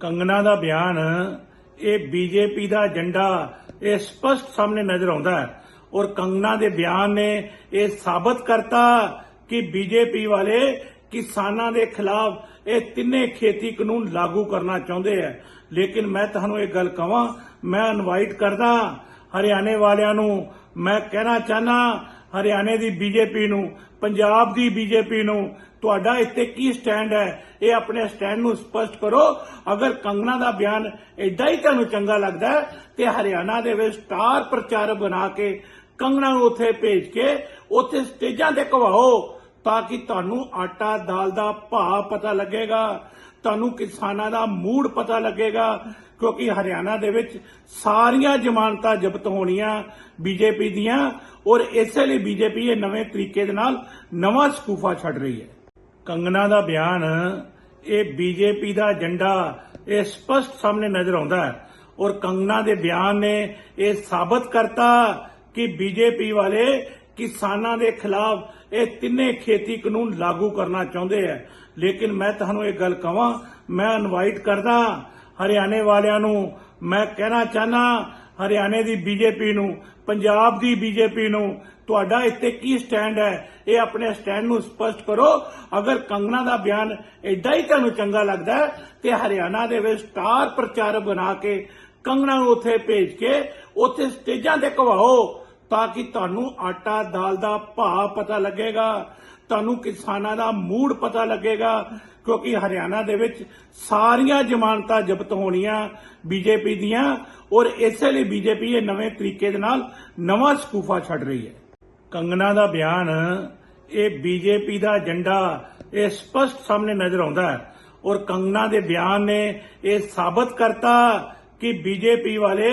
ਕੰਗਨਾ ਦਾ ਬਿਆਨ, ਇਹ ਬੀਜੇਪੀ ਦਾ ਏਜੰਡਾ, ਇਹ ਸਪਸ਼ਟ ਸਾਹਮਣੇ ਨਜ਼ਰ ਆਉਂਦਾ ਹੈ। ਔਰ ਕੰਗਨਾ ਦੇ ਬਿਆਨ ਨੇ ਇਹ ਸਾਬਤ ਕਰਤਾ ਕਿ ਬੀਜੇਪੀ ਵਾਲੇ ਕਿਸਾਨਾਂ ਦੇ ਖਿਲਾਫ ਇਹ ਤਿੰਨੇ ਖੇਤੀ ਕਾਨੂੰਨ ਲਾਗੂ ਕਰਨਾ ਚਾਹੁੰਦੇ ਹੈ। ਲੇਕਿਨ ਮੈਂ ਤੁਹਾਨੂੰ ਇਹ ਗੱਲ ਕਹਾਂ, ਮੈਂ ਇਨਵਾਈਟ ਕਰਦਾ ਹਰਿਆਣੇ ਵਾਲਿਆਂ ਨੂੰ, ਮੈਂ ਕਹਿਣਾ ਚਾਹਨਾ ਹਰਿਆਣੇ ਦੀ ਬੀਜੇਪੀ ਨੂੰ, ਪੰਜਾਬ ਦੀ ਬੀਜੇਪੀ ਨੂੰ, ਤੁਹਾਡਾ ਇੱਥੇ ਕੀ ਸਟੈਂਡ ਹੈ? ਇਹ ਆਪਣੇ ਸਟੈਂਡ ਨੂੰ ਸਪਸ਼ਟ ਕਰੋ। ਅਗਰ ਕੰਗਨਾ ਦਾ ਬਿਆਨ ਐਡਾ ਹੀ ਤੁਹਾਨੂੰ ਚੰਗਾ ਲੱਗਦਾ ਹੈ ਤੇ ਹਰਿਆਣਾ ਦੇ ਵਿੱਚ ਸਟਾਰ ਪ੍ਰਚਾਰਕ ਬਣਾ ਕੇ ਕੰਗਨਾ ਨੂੰ ਉੱਥੇ ਭੇਜ ਕੇ ਉੱਥੇ ਸਟੇਜਾਂ ਤੇ ਘਵਾਓ ਤਾਂ ਕਿ ਤੁਹਾਨੂੰ ਆਟਾ ਦਾਲ ਦਾ ਭਾਅ ਪਤਾ ਲੱਗੇਗਾ, ਤੁਹਾਨੂੰ ਕਿਸਾਨਾਂ ਦਾ ਮੂਡ ਪਤਾ ਲੱਗੇਗਾ, ਕਿਉਂਕਿ ਹਰਿਆਣਾ ਦੇ ਵਿੱਚ ਸਾਰੀਆਂ ਜ਼ਮਾਨਤਾਂ ਜ਼ਬਤ ਹੋਣੀਆਂ ਬੀਜੇਪੀ ਦੀਆਂ ਔਰ ਇਸੇ ਲਈ ਬੀਜੇਪੀ ਇਹ ਨਵੇਂ ਤਰੀਕੇ ਦੇ ਨਾਲ ਨਵਾਂ ਸਕੂਫਾ ਛੱਡ ਰਹੀ ਹੈ। ਕੰਗਨਾ ਦਾ ਬਿਆਨ, ਇਹ ਬੀਜੇਪੀ ਦਾ ਏਜੰਡਾ, ਇਹ ਸਪਸ਼ਟ ਸਾਹਮਣੇ ਨਜ਼ਰ ਆਉਂਦਾ ਹੈ ਔਰ ਕੰਗਨਾ ਦੇ ਬਿਆਨ ਨੇ ਇਹ ਸਾਬਤ ਕਰਤਾ ਕਿ ਬੀਜੇਪੀ ਵਾਲੇ ਕਿਸਾਨਾਂ ਦੇ ਖਿਲਾਫ ਇਹ ਤਿੰਨੇ ਖੇਤੀ ਕਾਨੂੰਨ ਲਾਗੂ ਕਰਨਾ ਚਾਹੁੰਦੇ ਹੈ ਲੇਕਿਨ ਮੈਂ ਤੁਹਾਨੂੰ ਇਹ ਗੱਲ ਕਹਾਂ, ਮੈਂ ਇਨਵਾਈਟ ਕਰਦਾ ਹਰਿਆਣੇ ਵਾਲਿਆਂ ਨੂੰ, ਮੈਂ ਕਹਿਣਾ ਚਾਹਨਾ ਹਰਿਆਣੇ ਦੀ ਬੀਜੇਪੀ ਨੂੰ, ਪੰਜਾਬ ਦੀ ਬੀਜੇਪੀ ਨੂੰ, ਤੁਹਾਡਾ ਇੱਥੇ ਕੀ ਸਟੈਂਡ ਹੈ? ਇਹ ਆਪਣੇ ਸਟੈਂਡ ਨੂੰ ਸਪਸ਼ਟ ਕਰੋ। ਅਗਰ ਕੰਗਣਾ ਦਾ ਬਿਆਨ ਐਡਾ ਹੀ ਤੁਹਾਨੂੰ ਚੰਗਾ ਲੱਗਦਾ ਹੈ ਤੇ ਹਰਿਆਣਾ ਦੇ ਵਿੱਚ ਸਟਾਰ ਪ੍ਰਚਾਰਕ ਬਣਾ ਕੇ ਕੰਗਣਾ ਨੂੰ ਉੱਥੇ ਭੇਜ ਕੇ ਉੱਥੇ ਸਟੇਜਾਂ ਤੇ ਘਵਾਓ ਤਾਂ ਕਿ ਤੁਹਾਨੂੰ ਆਟਾ ਦਾਲ ਦਾ ਭਾਅ ਪਤਾ ਲੱਗੇਗਾ, ਤੁਹਾਨੂੰ ਕਿਸਾਨਾਂ ਦਾ ਮੂਡ ਪਤਾ ਲੱਗੇਗਾ, ਕਿਉਂਕਿ ਹਰਿਆਣਾ ਦੇ ਵਿੱਚ ਸਾਰੀਆਂ ਜ਼ਮਾਨਤਾਂ ਜ਼ਬਤ ਹੋਣੀਆਂ ਬੀਜੇਪੀ ਦੀਆਂ ਔਰ ਇਸੇ ਲਈ ਬੀਜੇਪੀ ਇਹ ਨਵੇਂ ਤਰੀਕੇ ਦੇ ਨਾਲ ਨਵਾਂ ਸਕੂਫਾ ਛੱਡ ਰਹੀ ਹੈ। ਕੰਗਨਾ ਦਾ ਬਿਆਨ, ਇਹ ਬੀਜੇਪੀ ਦਾ ਏਜੰਡਾ, ਇਹ ਸਪਸ਼ਟ ਸਾਹਮਣੇ ਨਜ਼ਰ ਆਉਂਦਾ ਹੈ ਔਰ ਕੰਗਨਾ ਦੇ ਬਿਆਨ ਨੇ ਇਹ ਸਾਬਤ ਕਰਤਾ ਕਿ ਬੀਜੇਪੀ ਵਾਲੇ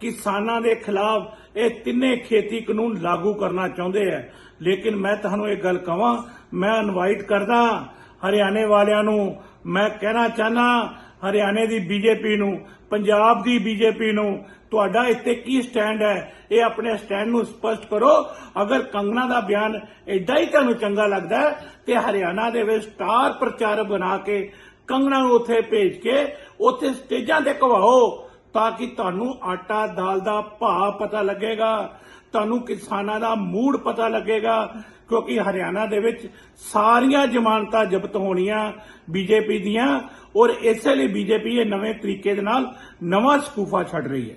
ਕਿਸਾਨਾਂ ਦੇ ਖਿਲਾਫ ਇਹ ਤਿੰਨੇ ਖੇਤੀ ਕਾਨੂੰਨ ਲਾਗੂ ਕਰਨਾ ਚਾਹੁੰਦੇ ਹੈ ਲੇਕਿਨ ਮੈਂ ਤੁਹਾਨੂੰ ਇਹ ਗੱਲ ਕਹਾਂ, ਮੈਂ ਇਨਵਾਈਟ ਕਰਦਾ ਹਰਿਆਣੇ ਵਾਲਿਆਂ ਨੂੰ, ਮੈਂ ਕਹਿਣਾ ਚਾਹਨਾ ਹਰਿਆਣੇ ਦੀ ਬੀਜੇਪੀ ਨੂੰ, ਪੰਜਾਬ ਦੀ ਬੀਜੇਪੀ ਨੂੰ, ਤੁਹਾਡਾ ਇੱਥੇ ਕੀ ਸਟੈਂਡ ਹੈ? ਇਹ ਆਪਣੇ ਸਟੈਂਡ ਨੂੰ ਸਪਸ਼ਟ ਕਰੋ। ਅਗਰ ਕੰਗਨਾ ਦਾ ਬਿਆਨ ਐਡਾ ਹੀ ਤੁਹਾਨੂੰ ਚੰਗਾ ਲੱਗਦਾ ਹੈ ਤੇ ਹਰਿਆਣਾ ਦੇ ਵਿੱਚ ਸਟਾਰ ਪ੍ਰਚਾਰਕ ਬਣਾ ਕੇ ਕੰਗਨਾ ਨੂੰ ਉੱਥੇ ਭੇਜ ਕੇ ਉੱਥੇ ਸਟੇਜਾਂ ਤੇ ਘਵਾਓ। ਤਾਂ ਕਿ ਤੁਹਾਨੂੰ ਆਟਾ ਦਾਲ ਦਾ ਭਾਅ ਪਤਾ ਲੱਗੇਗਾ, ਤੁਹਾਨੂੰ ਕਿਸਾਨਾਂ ਦਾ ਮੂਡ ਪਤਾ ਲੱਗੇਗਾ, ਕਿਉਂਕਿ ਹਰਿਆਣਾ ਦੇ ਵਿੱਚ ਸਾਰੀਆਂ ਜ਼ਮਾਨਤਾਂ ਜ਼ਬਤ ਹੋਣੀਆਂ ਬੀਜੇਪੀ ਦੀਆਂ ਔਰ ਇਸੇ ਲਈ ਬੀਜੇਪੀ ਇਹ ਨਵੇਂ ਤਰੀਕੇ ਦੇ ਨਾਲ ਨਵਾਂ ਸਕੂਫਾ ਛੱਡ ਰਹੀ ਹੈ।